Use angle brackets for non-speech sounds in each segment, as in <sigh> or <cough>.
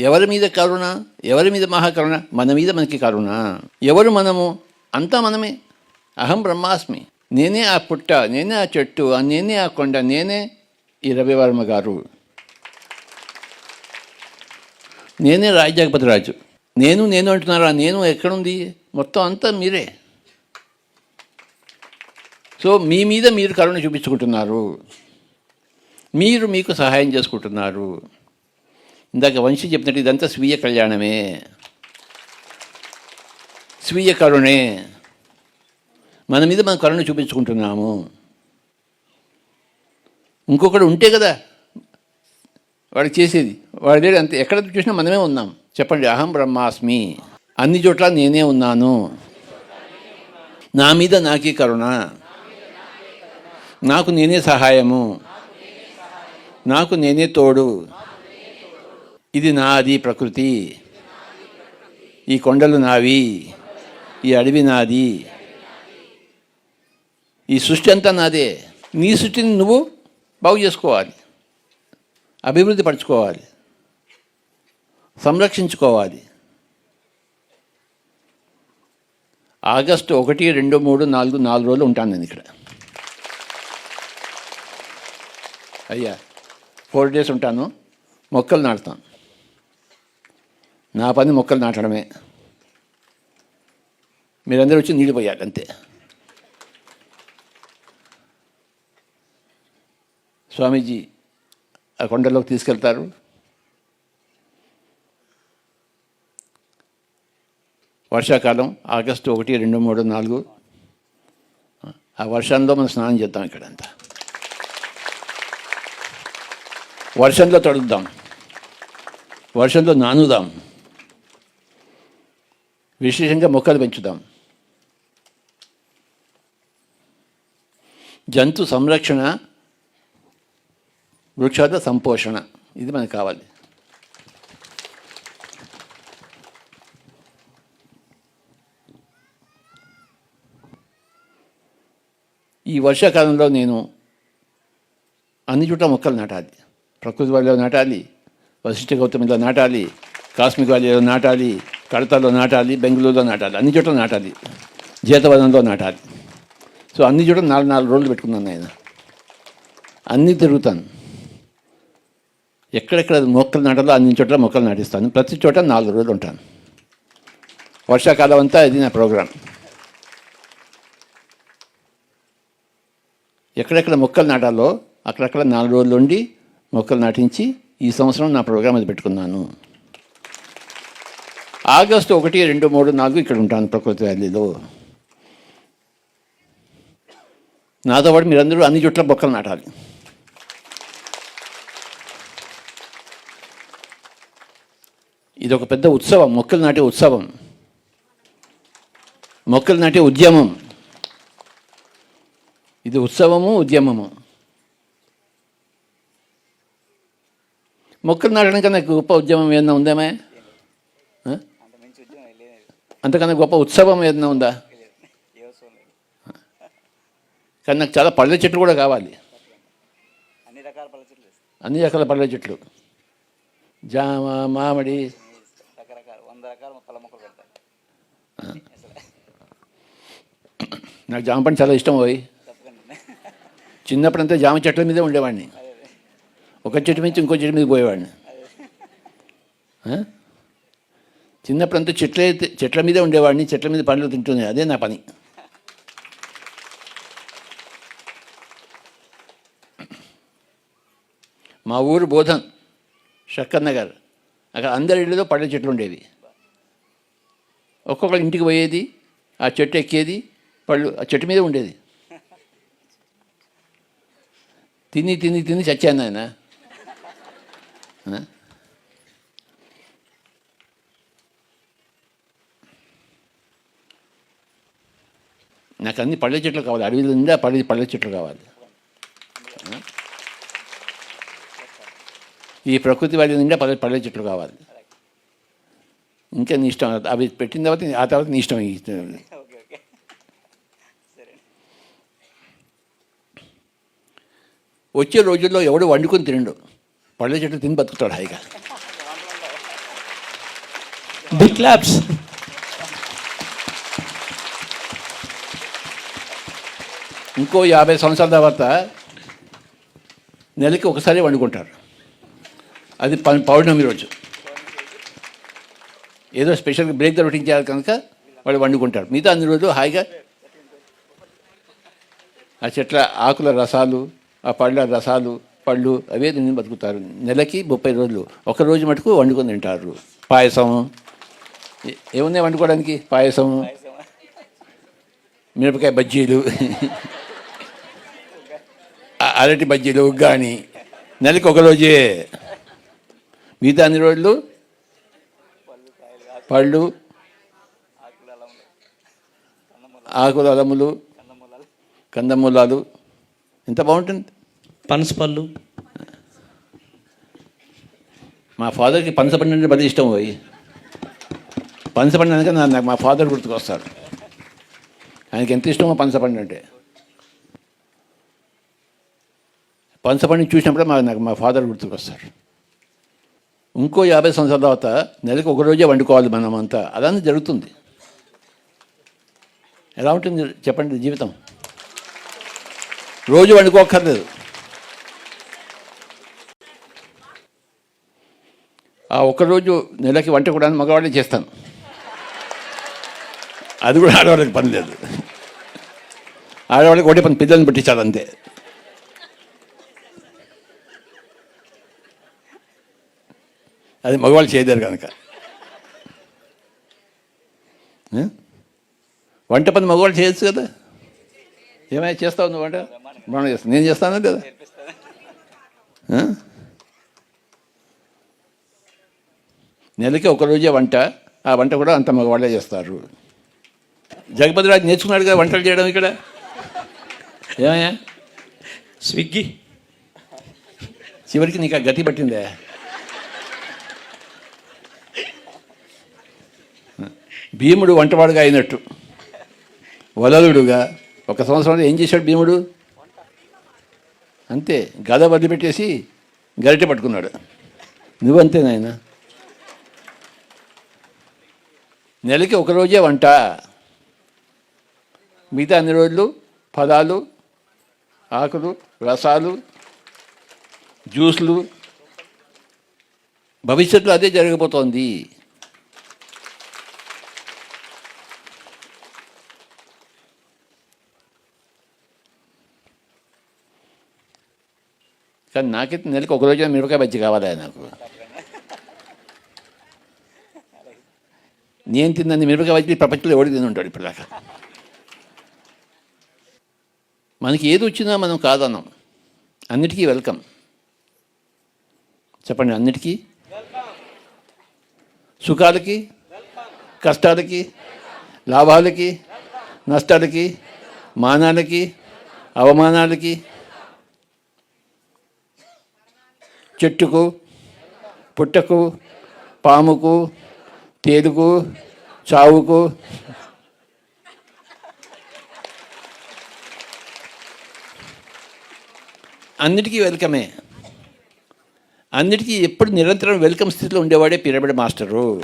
ఎవరి మీద కరుణ ఎవరి మీద మహాకరుణ? మన మీద మనకి కరుణ. ఎవరు మనము? అంతా మనమే. అహం బ్రహ్మాస్మి. నేనే ఆ పుట్ట నేనే ఆ చెట్టు ఆ నేనే ఆ కొండ నేనే ఈ రవివర్మ గారు. నేనే రాజజగపతి రాజు. నేను నేను అంటున్నారా? నేను ఎక్కడుంది? మొత్తం అంతా మీరే. సో మీ మీద మీరు కరుణ చూపించుకుంటున్నారు. మీరు మీకు సహాయం చేసుకుంటున్నారు. ఇందాక వంశీ చెప్పినట్టు ఇదంతా స్వీయ కళ్యాణమే. స్వీయ కరుణే. మన మీద మనం కరుణ చూపించుకుంటున్నాము. ఇంకొకడు ఉంటే కదా వాడికి చేసేది. వాడి దగ్గర అంతే ఎక్కడ చూసినా మనమే ఉన్నాం. చెప్పండి అహం బ్రహ్మాస్మి. అన్ని చోట్ల నేనే ఉన్నాను. నా మీద నాకే కరుణ. నాకు నేనే సహాయము. నాకు నేనే తోడు. ఇది నాది ప్రకృతి. ఈ కొండలు నావి. ఈ అడవి నాది. ఈ సృష్టి అంతా నాదే. నీ సృష్టిని నువ్వు బాగు చేసుకోవాలి. అభివృద్ధి పరచుకోవాలి. సంరక్షించుకోవాలి. ఆగస్టు ఒకటి రెండు మూడు నాలుగు నాలుగు రోజులు ఉంటాను నేను ఇక్కడ. అయ్యా ఫోర్ డేస్ ఉంటాను. మొక్కలు నాటుతాను. నా పని మొక్కలు నాటడమే. మీరందరూ వచ్చి నీళ్ళు పోయాలి అంతే. స్వామీజీ ఆ కొండలోకి తీసుకెళ్తారు. వర్షాకాలం ఆగస్టు ఒకటి రెండు మూడు నాలుగు. ఆ వర్షంలో మనం స్నానం చేద్దాం ఇక్కడంతా. వర్షంలో తడుద్దాం. వర్షంలో నానుదాం. విశేషంగా మొక్కలు పెంచుదాం. జంతు సంరక్షణ వృక్షాల సంపోషణ ఇది మనకు కావాలి. ఈ వర్షాకాలంలో నేను అన్ని చోట్ల మొక్కలు నాటాలి. ప్రకృతి వాళ్ళలో నాటాలి వశిష్ఠ గౌతమిలో నాటాలి కాస్మిక్ వాళ్ళలో నాటాలి కడతలో నాటాలి బెంగళూరులో నాటాలి అన్ని చోట్ల నాటాలి జీతవనంలో నాటాలి. సో అన్ని చోట్ల నాలుగు నాలుగు రోజులు పెట్టుకున్నాను నేను. అన్నీ తిరుగుతాను. ఎక్కడెక్కడ మొక్కలు నాటాలో అన్ని చోట్ల మొక్కలు నాటిస్తాను. ప్రతి చోట నాలుగు రోజులు ఉంటాను. వర్షాకాలం అంతా ఇది నా ప్రోగ్రాం. ఎక్కడెక్కడ మొక్కలు నాటాలో అక్కడక్కడ నాలుగు రోజులు ఉండి మొక్కలు నాటించి ఈ సంవత్సరం నా ప్రోగ్రాం అది పెట్టుకున్నాను. ఆగస్టు ఒకటి రెండు మూడు నాలుగు ఇక్కడ ఉంటాను ప్రకృతి వ్యాలీలో. నాతో పాటు మీరందరూ అన్ని చోట్ల మొక్కలు నాటాలి. ఇది ఒక పెద్ద ఉత్సవం మొక్కలు నాటే ఉత్సవం. మొక్కలు నాటే ఉద్యమం. ఇది ఉత్సవము ఉద్యమము. మొక్కలు నాటడం కన్నా గొప్ప ఉద్యమం ఏదైనా ఉందేమే ఆ? అంత మంచి ఉద్యోగం లేదు అంతకన్నా గొప్ప ఉత్సవం ఏదైనా ఉందా? కానీ నాకు చాలా పళ్ళ చెట్లు కూడా కావాలి. అన్ని రకాల పళ్ళ చెట్లు. అన్ని రకాల పళ్ళ చెట్లు. జామ మామిడి. నాకు జామ పండు చాలా ఇష్టం పోయి చిన్నప్పుడంతా జామ చెట్ల మీదే ఉండేవాడిని. ఒక చెట్టు నుంచి ఇంకో చెట్టు మీద పోయేవాడిని? చిన్నప్పుడంతా చెట్లే చెట్ల మీదే ఉండేవాడిని చెట్ల మీద పండ్లు తింటుంది. అదే నా పని. మా ఊరు బోధన్ షక్కర్ నగర్ అక్కడ అందరి ఇళ్ళలో పళ్ళ చెట్లు ఉండేవి. ఒక్కొక్కరి ఇంటికి పోయేది ఆ చెట్టు ఎక్కేది పళ్ళు ఆ చెట్టు మీద ఉండేది. తిని తిని తిని చచ్చాను ఆయన నాకు అన్ని పళ్ళ చెట్లు కావాలి. అడవిలో నిండా పళ్ళ పళ్ళ చెట్లు కావాలి? ఈ ప్రకృతి వారి నిండా పళ్ళ పళ్ళ చెట్లు కావాలి. ఇంకా నీ ఇష్టం. అవి పెట్టిన తర్వాత ఆ తర్వాత నీ ఇష్టం ఓకే ఓకే. సరే. వచ్చే రోజుల్లో ఎవడు వండుకొని తినడు. పళ్ళ చెట్లు తిని బతుకుతాడు హాయిగా. బిగ్ క్లాప్స్ ఇంకో యాభై సంవత్సరాల తర్వాత నెలకి ఒకసారి వండుకుంటారు. అది పౌర్ణమి రోజు. ఏదో స్పెషల్గా బ్రేక్ దొరికించారు కనుక వాళ్ళు వండుకుంటారు. మిగతా అన్ని రోజులు హాయిగా ఆ చెట్ల ఆకుల రసాలు ఆ పళ్ళ రసాలు పళ్ళు అవే తిని బతుకుతారు. నెలకి ముప్పై రోజులు. ఒక రోజు మటుకు వండుకొని తింటారు. పాయసం. ఏమున్నాయి వండుకోవడానికి? పాయసం. మిరపకాయ బజ్జీలు. అరటి బజ్జీలు ఉగ్గాని. నెలకి ఒక రోజే. మిగతా అన్ని రోజులు పళ్ళు ఆకుల అలములు కందమూలాలు. ఎంత బాగుంటుంది. పనస పళ్ళు. మా ఫాదర్కి పనసపండు అంటే బలి ఇష్టం పోయి పనసపండు అనగా నాకు మా ఫాదర్ గుర్తుకొస్తాడు. ఆయనకి ఎంత ఇష్టమో పనసపండు అంటే. పనసపండు చూసినప్పుడే మా నాకు మా ఫాదర్ గుర్తుకొస్తాడు ఇంకో యాభై సంవత్సరాల తర్వాత నెలకు ఒక రోజే వండుకోవాలి మనం అంతా. అలానే జరుగుతుంది. ఎలా ఉంటుంది చెప్పండి జీవితం? రోజు వండుకోక్కర్లేదు. ఆ ఒక్కరోజు నెలకి వంట కూడా మగవాళ్ళే చేస్తాను. అది కూడా ఆడవాళ్ళకి పని లేదు. ఆడవాళ్ళకి ఒకటే పని పిల్లల్ని పెట్టించాలి అది మగవాళ్ళు చేయలేరు కనుక? వంట పని మగవాళ్ళు చేయొచ్చు కదా? ఏమైనా చేస్తావు నువ్వు వంట? మనం చేస్తాను నేను చేస్తాను కదా? నెలకి ఒక రోజే వంట. ఆ వంట కూడా అంత మగవాళ్ళే చేస్తారు. జగపతి రాజు నేర్చుకున్నాడు కదా వంటలు చేయడం ఇక్కడ? ఏమయ్యా? స్విగ్గీ. చివరికి నీకు ఆ గతి పట్టిందే? భీముడు వంటవాడుగా అయినట్టు. వలలుడుగా ఒక సంవత్సరంలో ఏం చేశాడు భీముడు? అంతే గద వదిలిపెట్టేసి గరిటె పట్టుకున్నాడు. నువ్వంతే నాయన. నెలకి ఒక రోజే వంట. మిగతా అన్ని రోజులు ఫలాలు ఆకులు రసాలు జ్యూస్లు. భవిష్యత్తులో అదే జరగబోతోంది. కానీ నాకైతే నెలకు ఒక రోజు మిరపకాయ బజ్జి కావాలి నాకు? నేను తిన్నాను మిరపకాయ బజ్జి ప్రపంచంలో ఎవడు తిని ఉంటాడు ఇప్పటిదాకా? మనకి ఏది వచ్చినా మనం కాదన్నాం. అన్నిటికీ వెల్కమ్. చెప్పండి అన్నిటికీ? సుఖాలకి కష్టాలకి లాభాలకి నష్టాలకి మానాలకి అవమానాలకి చెట్టుకు పుట్టకు పాముకు తేదుకు చావుకు. అన్నిటికీ వెల్కమే. అన్నిటికీ ఎప్పుడు నిరంతరం వెల్కమ్ స్థితిలో ఉండేవాడే పిరమిడ్ మాస్టరు.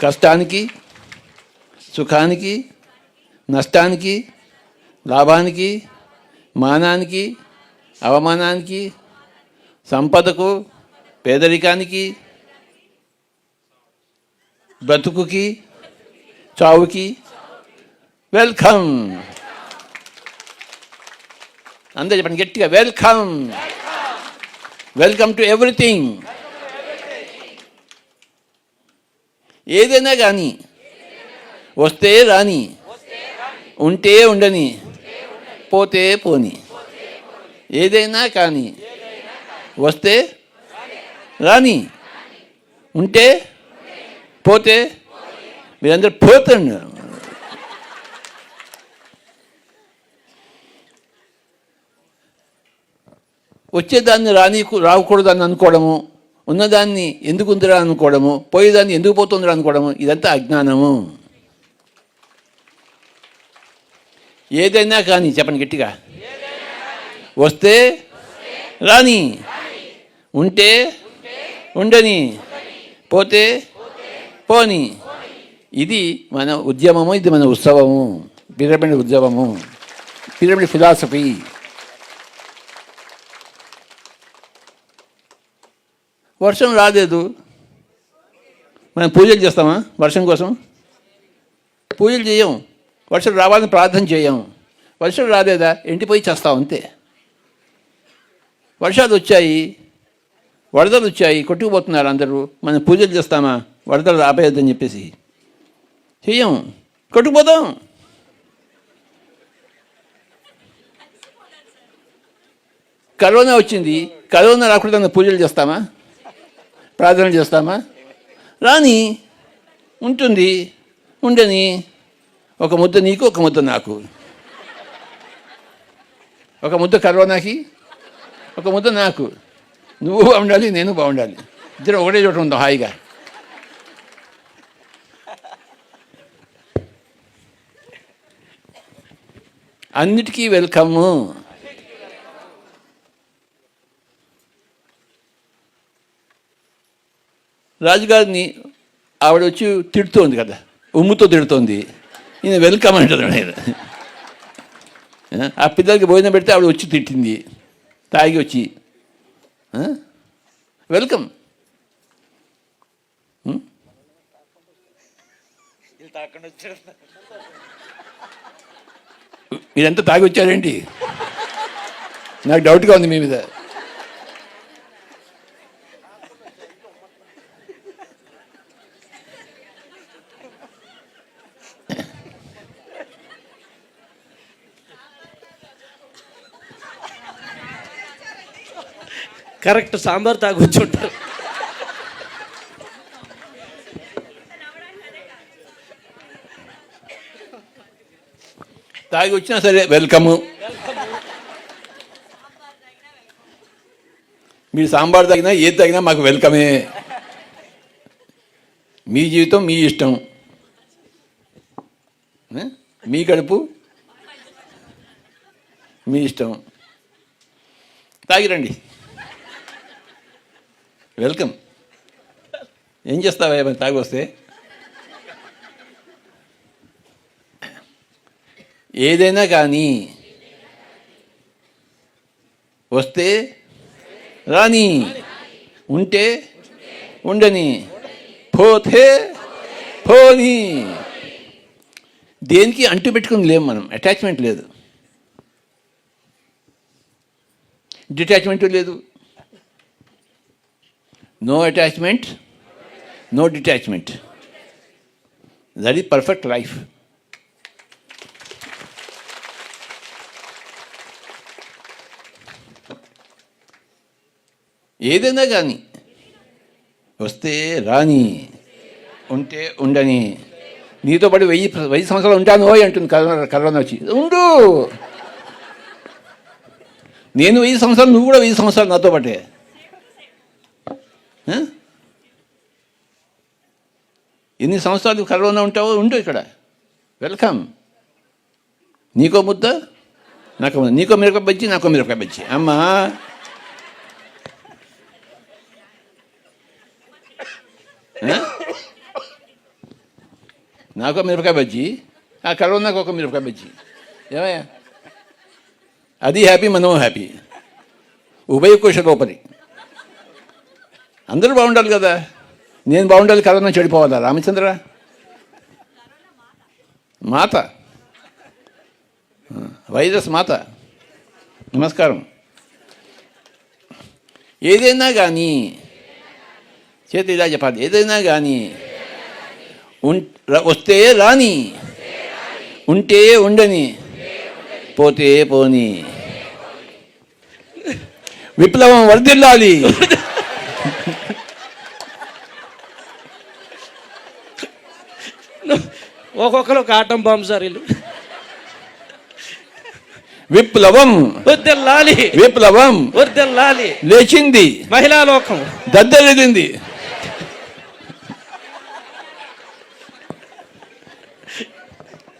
కష్టానికి సుఖానికి నష్టానికి లాభానికి మానానికి అవమానానికి సంపదకు పేదరికానికి బ్రతుకుకి చావుకి వెల్కమ్. అందరూ చెప్పండి గట్టిగా వెల్కమ్. Welcome to everything. ఏదైనా కానీ వస్తే రాని ఉంటే ఉండని పోతే పోని. ఏదైనా కానీ వస్తే రాని ఉంటే పోతే మీరందరూ పోతండి. వచ్చేదాన్ని రాని రాకూడదని అనుకోవడము ఉన్నదాన్ని ఎందుకు ఉందిరా అనుకోవడము పోయేదాన్ని ఎందుకు పోతుందిరా అనుకోవడము ఇదంతా అజ్ఞానము. ఏదైనా కానీ చెప్పండి గట్టిగా. వస్తే రాని. ఉంటే ఉండని. పోతే పోని. ఇది మన ఉద్యమము ఇది మన ఉత్సవము. పిరమిడ్ ఉద్యమము. Pyramid philosophy. వర్షం రాలేదు. మనం పూజలు చేస్తామా? వర్షం కోసం? పూజలు చేయం. వర్షం రావాలని ప్రార్థన చేయం. వర్షం రాలేదా? ఎండిపోయి చేస్తాం అంతే. వర్షాలు వచ్చాయి వరదలు వచ్చాయి కొట్టుకుపోతున్నారు అందరూ. మనం పూజలు చేస్తామా? వరదలు ఆపేయద్దని చెప్పేసి. చెయ్యం. కొట్టుకుపోతాం కరోనా వచ్చింది. కరోనా రాకుండా పూజలు చేస్తామా? ప్రార్థన చేస్తామా? రాని ఉంటుంది ఉండని. ఒక ముద్ద నీకు ఒక ముద్ద నాకు. ఒక ముద్ద కరోనాకి ఒక ముద్ద నాకు. నువ్వు బాగుండాలి నేను బాగుండాలి. ఇద్దరు ఒకటే చోట ఉందాం హాయిగా. అన్నిటికీ వెల్కమ్. రాజుగారిని ఆవిడ వచ్చి తిడుతోంది కదా ఉమ్ముతో తిడుతోంది. ఈయన వెల్కమ్ అంటారు ఆయన. ఆ పిల్లలకి భోజనం పెడితే ఆవిడ వచ్చి తిట్టింది. తాగి వచ్చి వెల్కమ్. మీరంతా తాగి వచ్చారేంటి నాకు డౌట్గా ఉంది మీ మీద. కరెక్ట్ సాంబార్ తాగొచ్చుంటారు. తాగి వచ్చినా సరే వెల్కమ్. మీరు సాంబార్ తాగినా ఏది తాగినా మాకు వెల్కమే. మీ జీవితం మీ ఇష్టం. మీ కడుపు మీ ఇష్టం. తాగిరండి. వెల్కమ్. ఏం చేస్తావా? మరి తాగొస్తే ఏదైనా కానీ వస్తే రాని ఉంటే ఉండని పోతే పోని. దేనికి అంటు పెట్టుకుని లేము మనం? అటాచ్మెంట్ లేదు. డిటాచ్మెంట్ లేదు. No attachment no detachment that ఈ పర్ఫెక్ట్ లైఫ్ ఏదైనా కానీ వస్తే రాని ఉంటే ఉండని నీతో పాటు వెయ్యి వెయ్యి సంవత్సరాలు ఉంటాను ఓయ్ అంటుంది కరోనా కరోనా వచ్చి. ఉండు! నేను వెయ్యి సంవత్సరాలు నువ్వు కూడా వెయ్యి సంవత్సరాలు నాతో పాటే. ఎన్ని సంవత్సరాలు కరోనా ఉంటావో ఉండు ఇక్కడ. వెల్కమ్. నీకో ముద్ద? నాకు నీకో మిరపకాయ బజ్జి నాకో మిరపకాయ బజ్జి. అమ్మా. నాకు మిరపకాయ బజ్జి. ఆ కరోనాకు ఒక మిరపకాయ బజ్జి. ఏమయ్యా? అది హ్యాపీ మనము హ్యాపీ. ఉభయ కుశలోపరి అందరూ బాగుండాలి కదా. నేను బాగుండాలి కరోనా చెడిపోవాలా? రామచంద్ర? మాత. వైరస్ మాత. నమస్కారం. ఏదైనా కానీ చేతి ఇలా చెప్పాలి. ఏదైనా కానీ వస్తే రాని ఉంటే ఉండని పోతే పోని. విప్లవం వర్ధిల్లాలి. <laughs> ఒక్కొక్కరు ఒక ఆటం బాంబు సార్ వీళ్ళు. విప్లవం. వద్దెల్లాలి. విప్లవం. వద్దెల్లాలి. లేచింది. మహిళా లోకం. దద్దరిల్లింది